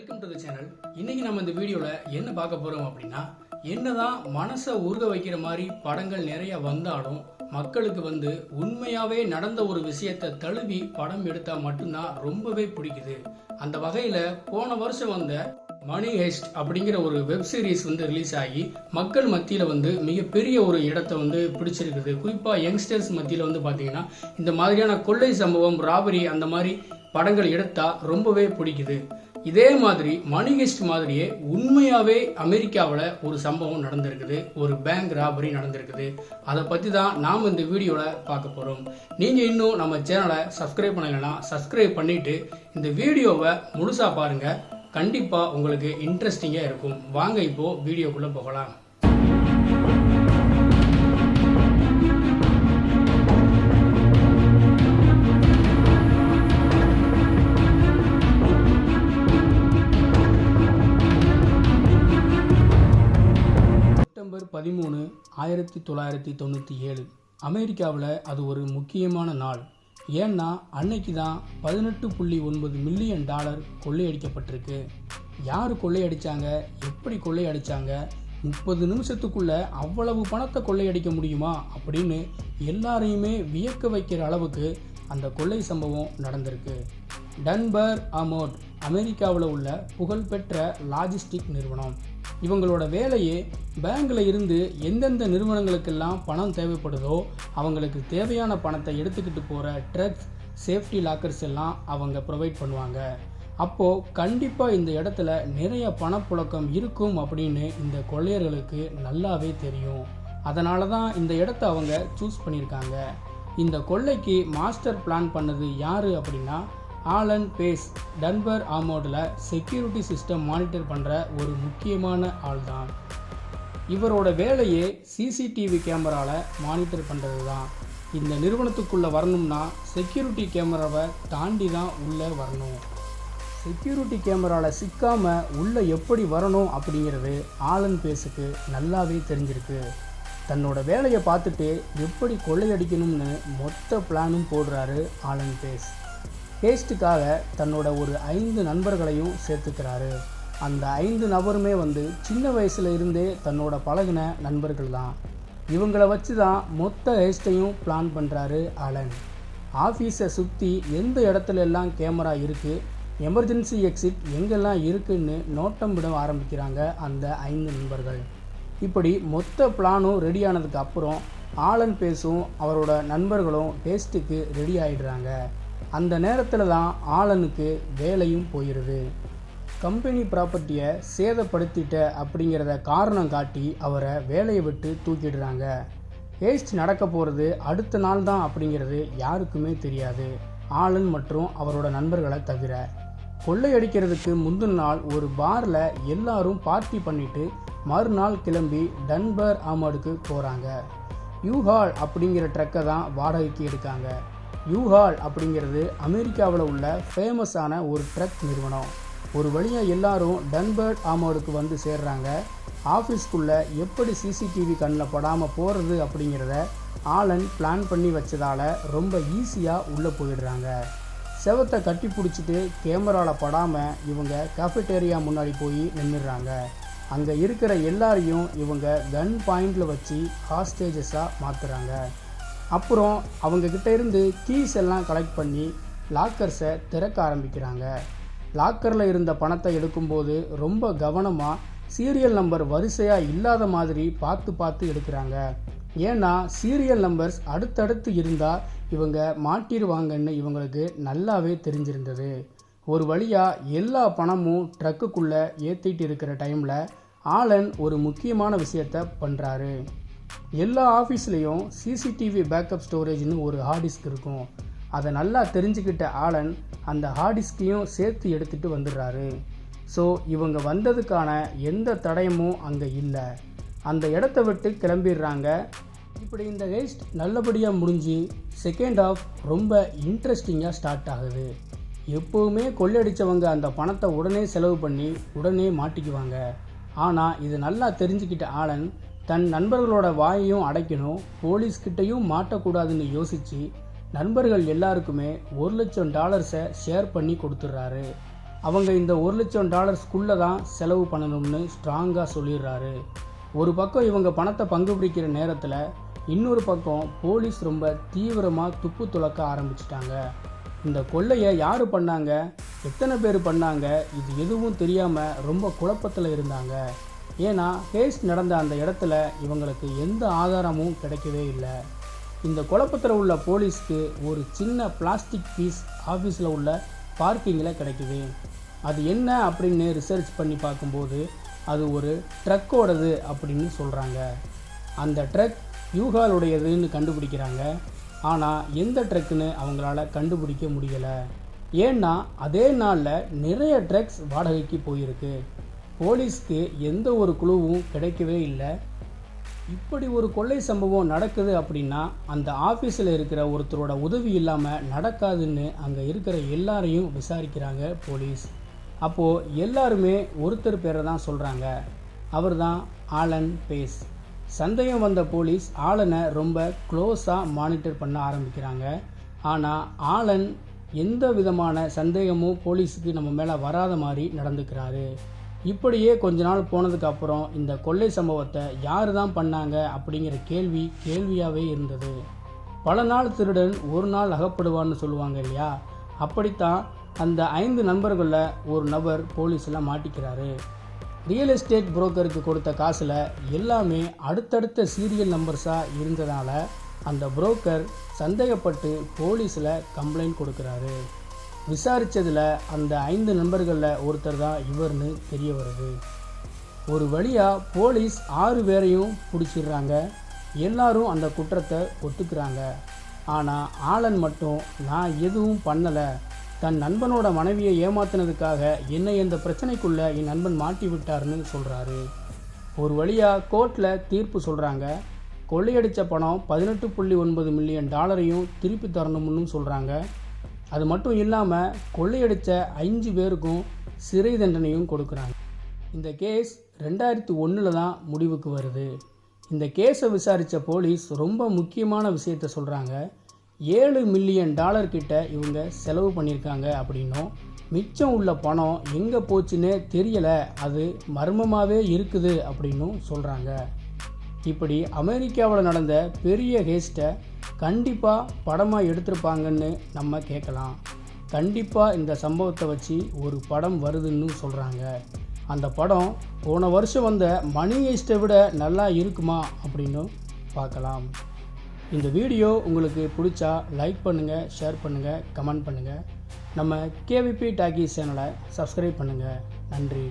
Welcome to the channel இன்னைக்கு நம்ம இந்த வீடியோவில் என்ன பார்க்க போகிறோம் அப்படின்னா என்னதான் மனசை உருக வைக்கிற மாதிரி படங்கள் நிறைய வந்தாலும் மக்களுக்கு வந்து உண்மையாகவே நடந்த ஒரு விஷயத்தை தழுவி படம் எடுத்தால் மட்டும்தான் ரொம்பவே பிடிக்குது. அந்த வகையில் போன வருஷம் வந்த மணி ஹெஸ்ட் அப்படிங்கிற ஒரு வெப் சீரிஸ் வந்து ரிலீஸ் ஆகி மக்கள் மத்தியில் வந்து மிகப்பெரிய ஒரு இடத்தை வந்து பிடிச்சிருக்குது. குறிப்பாக யங்ஸ்டர்ஸ் மத்தியில் வந்து பார்த்தீங்கன்னா இந்த மாதிரியான கொள்ளை சம்பவம் ராபரி அந்த மாதிரி படங்கள் எடுத்தால் ரொம்பவே பிடிக்குது. இதே மாதிரி மணி மாதிரியே உண்மையாகவே அமெரிக்காவில் ஒரு சம்பவம் நடந்திருக்குது. ஒரு பேங்க் ராபரி நடந்திருக்குது. அதை பற்றி தான் நாம் இந்த வீடியோவில் பார்க்க போகிறோம் நீங்கள் இன்னும் நம்ம சேனலை சப்ஸ்கிரைப் பண்ணலைன்னா சப்ஸ்கிரைப் பண்ணிவிட்டு இந்த வீடியோவை முழுசாக பாருங்கள் கண்டிப்பாக உங்களுக்கு இன்ட்ரெஸ்டிங்காக இருக்கும். வாங்க இப்போது வீடியோக்குள்ளே போகலாம். பதிமூணு ஆயிரத்தி தொள்ளாயிரத்தி தொண்ணூற்றி ஏழு. அமெரிக்காவில் அது ஒரு முக்கியமான நாள். ஏன்னா அன்னைக்கு தான் பதினெட்டு புள்ளி ஒன்பது மில்லியன் டாலர் கொள்ளையடிக்கப்பட்டிருக்கு. யார் கொள்ளையடித்தாங்க எப்படி கொள்ளையடித்தாங்க முப்பது நிமிஷத்துக்குள்ள அவ்வளவு பணத்தை கொள்ளையடிக்க முடியுமா? அப்படின்னு எல்லாரையுமே வியக்க வைக்கிற அளவுக்கு அந்த கொள்ளை சம்பவம் நடந்திருக்கு. டன்பர் அமோட் அமெரிக்காவில் உள்ள புகழ்பெற்ற லாஜிஸ்டிக் நிறுவனம். இவங்களோட வேலையே பேங்கில் இருந்து எந்தெந்த நிறுவனங்களுக்கெல்லாம் பணம் தேவைப்படுதோ அவங்களுக்கு தேவையான பணத்தை எடுத்துக்கிட்டு போகிற ட்ரக்ஸ் சேஃப்டி லாக்கர்ஸ் எல்லாம் அவங்க ப்ரொவைட் பண்ணுவாங்க. அப்போது கண்டிப்பாக இந்த இடத்துல நிறைய பணப்புழக்கம் இருக்கும் அப்படின்னு இந்த கொள்ளையர்களுக்கு நல்லாவே தெரியும். அதனால தான் இந்த இடத்த அவங்க சூஸ் பண்ணியிருக்காங்க. இந்த கொள்ளைக்கு மாஸ்டர் பிளான் பண்ணது யார் அப்படின்னா ஆலன் பேஸ் டன்பர் ஆமோடில் செக்யூரிட்டி சிஸ்டம் மானிட்டர் பண்ணுற ஒரு முக்கியமான ஆள் தான் இவரோட வேலையே சிசிடிவி கேமராவில் மானிட்டர் பண்ணுறது தான் இந்த நிறுவனத்துக்குள்ளே வரணும்னா செக்யூரிட்டி கேமராவை தாண்டி தான் உள்ளே வரணும். செக்யூரிட்டி கேமராவில் சிக்காமல் உள்ளே எப்படி வரணும் அப்படிங்கிறது ஆலன் பேஸுக்கு நல்லாவே தெரிஞ்சிருக்கு. தன்னோட வேலையை பார்த்துட்டு எப்படி கொள்ளையடிக்கணும்னு மொத்த பிளானும் போடுறாரு ஆலன் பேஸ். பேஸ்ட்டுக்காக தன்னோட ஒரு ஐந்து நண்பர்களையும் சேர்த்துக்கிறாரு. அந்த ஐந்து நபருமே வந்து சின்ன வயசுல இருந்தே தன்னோட பழகின நண்பர்கள் தான் இவங்கள வச்சு தான் மொத்த ஹெஸ்டையும் பிளான் பண்ணுறாரு ஆலன் ஆஃபீஸை சுற்றி எந்த இடத்துல எல்லாம் கேமரா இருக்குது எமர்ஜென்சி எக்ஸிட் எங்கெல்லாம் இருக்குன்னு நோட்டம் விட ஆரம்பிக்கிறாங்க அந்த ஐந்து நண்பர்கள். இப்படி மொத்த பிளானும் ரெடி ஆனதுக்கு அப்புறம் ஆலன் பேசும் அவரோட நண்பர்களும் டேஸ்ட்டுக்கு ரெடி ஆகிடுறாங்க அந்த நேரத்தில் தான் ஆலனுக்கு வேலையும் போயிடுது கம்பெனி ப்ராப்பர்ட்டியை சேதப்படுத்திட்ட அப்படிங்கிறத காரணம் காட்டி அவரை வேலையை விட்டு தூக்கிடுறாங்க. ஹேஸ்ட் நடக்க போகிறது அடுத்த நாள் தான் அப்படிங்கிறது யாருக்குமே தெரியாது. ஆளன் மற்றும் அவரோட நண்பர்களை தவிர. கொள்ளையடிக்கிறதுக்கு முந்தின நாள் ஒரு பாரில் எல்லாரும் பார்ட்டி பண்ணிட்டு மறுநாள் கிளம்பி டன்பர் ஆமடுக்கு போகிறாங்க யூஹால் அப்படிங்கிற ட்ரக்கை தான் வாடகைக்கு எடுக்காங்க. யூஹால் அப்படிங்கிறது அமெரிக்காவில் உள்ள ஃபேமஸான ஒரு ட்ரக் நிறுவனம். ஒரு வழியாக எல்லாரும் டன்பர்ட் ஆமோடுக்கு வந்து சேர்றாங்க. ஆஃபீஸ்க்குள்ளே எப்படி சிசிடிவி கண்ணில் படாமல் போகிறது அப்படிங்கிறத ஆலன் பிளான் பண்ணி வச்சதால ரொம்ப ஈஸியாக உள்ளே போயிடுறாங்க. செவத்தை கட்டி பிடிச்சிட்டு கேமராவில் படாமல் இவங்க கஃபெட்டேரியா முன்னாடி போய் நின்றுடுறாங்க அங்கே இருக்கிற எல்லாரையும் இவங்க கன் பாயிண்டில் வச்சு ஹாஸ்டேஜஸாக மாற்றுறாங்க அப்புறம் அவங்கக்கிட்ட இருந்து கீஸ் எல்லாம் கலெக்ட் பண்ணி லாக்கர்ஸை திறக்க ஆரம்பிக்கிறாங்க. லாக்கரில் இருந்த பணத்தை எடுக்கும்போது ரொம்ப கவனமாக சீரியல் நம்பர் வரிசையாக இல்லாத மாதிரி பார்த்து பார்த்து எடுக்கிறாங்க. ஏன்னா சீரியல் நம்பர்ஸ் அடுத்தடுத்து இருந்தால் இவங்க மாட்டிடுவாங்கன்னு இவங்களுக்கு நல்லாவே தெரிஞ்சிருந்தது. ஒரு வழியாக எல்லா பணமும் ட்ரக்குக்குள்ளே ஏற்றிட்டு இருக்கிற டைமில் ஆலன் ஒரு முக்கியமான விஷயத்த பண்ணுறாரு எல்லா ஆஃபீஸ்லேயும் சிசிடிவி பேக்கப் ஸ்டோரேஜ்னு ஒரு ஹார்ட் டிஸ்க் இருக்கும். அதை நல்லா தெரிஞ்சுக்கிட்ட ஆலன் அந்த ஹார்டிஸ்கையும் சேர்த்து எடுத்துகிட்டு வந்துடுறாரு. ஸோ இவங்க வந்ததுக்கான எந்த தடயமும் அங்கே இல்லை. அந்த இடத்த விட்டு கிளம்பிடுறாங்க. இப்படி இந்த ஹெஸ்ட் நல்லபடியாக முடிஞ்சு செகண்ட் ஆஃப் ரொம்ப இன்ட்ரெஸ்டிங்காக ஸ்டார்ட் ஆகுது. எப்போவுமே கொள்ளடித்தவங்க அந்த பணத்தை உடனே செலவு பண்ணி உடனே மாட்டிக்குவாங்க. ஆனால் இது நல்லா தெரிஞ்சுக்கிட்ட ஆலன் தன் நண்பர்களோட வாயையும் அடைக்கணும் போலீஸ்கிட்டையும் மாட்டக்கூடாதுன்னு யோசித்து நண்பர்கள் எல்லாருக்குமே ஒரு லட்சம் டாலர்ஸை ஷேர் பண்ணி கொடுத்துட்றாரு. அவங்க இந்த ஒரு லட்சம் டாலர்ஸ்க்குள்ளே தான் செலவு பண்ணணும்னு ஸ்ட்ராங்காக சொல்லிடுறாரு. ஒரு பக்கம் இவங்க பணத்தை பங்கு பிடிக்கிற நேரத்தில் இன்னொரு பக்கம் போலீஸ் ரொம்ப தீவிரமாக துப்பு துளக்க ஆரம்பிச்சிட்டாங்க. இந்த கொள்ளையை யார் பண்ணாங்க? எத்தனை பேர் பண்ணாங்க? இது எதுவும் தெரியாமல் ரொம்ப குழப்பத்தில் இருந்தாங்க. ஏன்னா கேஸ் நடந்த அந்த இடத்துல இவங்களுக்கு எந்த ஆதாரமும் கிடைக்கவே இல்லை. இந்த குழப்பத்தில் உள்ள போலீஸ்க்கு ஒரு சின்ன பிளாஸ்டிக் பீஸ் ஆஃபீஸில் உள்ள பார்க்கிங்கில் கிடைக்குது. அது என்ன அப்படின்னு ரிசர்ச் பண்ணி பார்க்கும்போது அது ஒரு ட்ரக்கோடது அப்படின்னு சொல்கிறாங்க அந்த ட்ரக் யூகாலுடையதுன்னு கண்டுபிடிக்கிறாங்க. ஆனால் எந்த ட்ரக்குன்னு அவங்களால கண்டுபிடிக்க முடியலை. ஏன்னா அதே நாளில் நிறைய ட்ரக்ஸ் வாடகைக்கு போயிருக்கு. போலீஸ்க்கு எந்த ஒரு குழுவும் கிடைக்கவே இல்லை. இப்படி ஒரு கொள்ளை சம்பவம் நடக்குது அப்படின்னா அந்த ஆஃபீஸில் இருக்கிற ஒருத்தரோட உதவி இல்லாமல் நடக்காதுன்னு அங்கே இருக்கிற எல்லாரையும் விசாரிக்கிறாங்க போலீஸ். அப்போது எல்லாருமே ஒருத்தர் பேரை தான் சொல்கிறாங்க அவர் தான் ஆலன் பேஸ். சந்தேகம் வந்த போலீஸ் ஆலனை ரொம்ப க்ளோஸாக மானிட்டர் பண்ண ஆரம்பிக்கிறாங்க. ஆனால் ஆலன் எந்த விதமான சந்தேகமும் போலீஸுக்கு நம்ம மேலே வராத மாதிரி நடந்துக்கிறாரு. இப்படியே கொஞ்ச நாள் போனதுக்கு அப்புறம் இந்த கொள்ளை சம்பவத்தை யார் தான் பண்ணாங்க அப்படிங்கிற கேள்வி கேள்வியாகவே இருந்தது. பல நாள் திருடன் ஒரு நாள் அகப்படுவான்னு சொல்லுவாங்க இல்லையா? அப்படித்தான் அந்த ஐந்து நண்பர்களில் ஒரு நபர் போலீஸில் மாட்டிக்கிறாரு. ரியல் எஸ்டேட் புரோக்கருக்கு கொடுத்த காசில் எல்லாமே அடுத்தடுத்த சீரியல் நம்பர்ஸாக இருந்ததால் அந்த புரோக்கர் சந்தேகப்பட்டு போலீஸில் கம்ப்ளைண்ட் கொடுக்குறாரு. விசாரித்ததில் அந்த ஐந்து நண்பர்களில் ஒருத்தர் தான் இவர்னு தெரிய வருது. ஒரு வழியாக போலீஸ் ஆறு பேரையும் பிடிச்சிடுறாங்க. எல்லாரும் அந்த குற்றத்தை ஒத்துக்கிறாங்க. ஆனால் ஆளன் மட்டும் நான் எதுவும் பண்ணலை. தன் நண்பனோட மனைவியை ஏமாத்தினதுக்காக என்னை இந்த பிரச்சனைக்குள்ளே என் நண்பன் மாட்டி விட்டார்னு சொல்கிறாரு ஒரு வழியாக கோர்ட்டில் தீர்ப்பு சொல்கிறாங்க கொள்ளையடித்த பணம் பதினெட்டு புள்ளி ஒன்பது மில்லியன் டாலரையும் திருப்பி தரணும்னு சொல்கிறாங்க அது மட்டும் இல்லாமல் கொள்ளையடித்த அஞ்சு பேருக்கும் சிறை தண்டனையும் கொடுக்குறாங்க. இந்த கேஸ் ரெண்டாயிரத்தி ஒன்றில் தான் முடிவுக்கு வருது. இந்த கேஸை விசாரித்த போலீஸ் ரொம்ப முக்கியமான விஷயத்த சொல்கிறாங்க ஏழு மில்லியன் டாலர் கிட்ட இவங்க செலவு பண்ணியிருக்காங்க அப்படின்னும். மிச்சம் உள்ள பணம் எங்கே போச்சுன்னே தெரியலை. அது மர்மமாகவே இருக்குது அப்படின்னும் சொல்கிறாங்க இப்படி அமெரிக்காவில் நடந்த பெரிய ஹேஸ்ட்டை கண்டிப்பாக படமாக எடுத்திருப்பாங்கன்னு நம்ம கேட்கலாம். கண்டிப்பாக இந்த சம்பவத்தை வச்சு ஒரு படம் வருதுன்னு சொல்கிறாங்க அந்த படம் போன வருஷம் வந்த மணி ஹேஸ்ட்டை விட நல்லா இருக்குமா அப்படின்னு பார்க்கலாம். இந்த வீடியோ உங்களுக்கு பிடிச்சா லைக் பண்ணுங்கள் ஷேர் பண்ணுங்கள் கமெண்ட் பண்ணுங்கள் நம்ம கேவிபி டாக்கி சேனலை சப்ஸ்கிரைப் பண்ணுங்கள் நன்றி.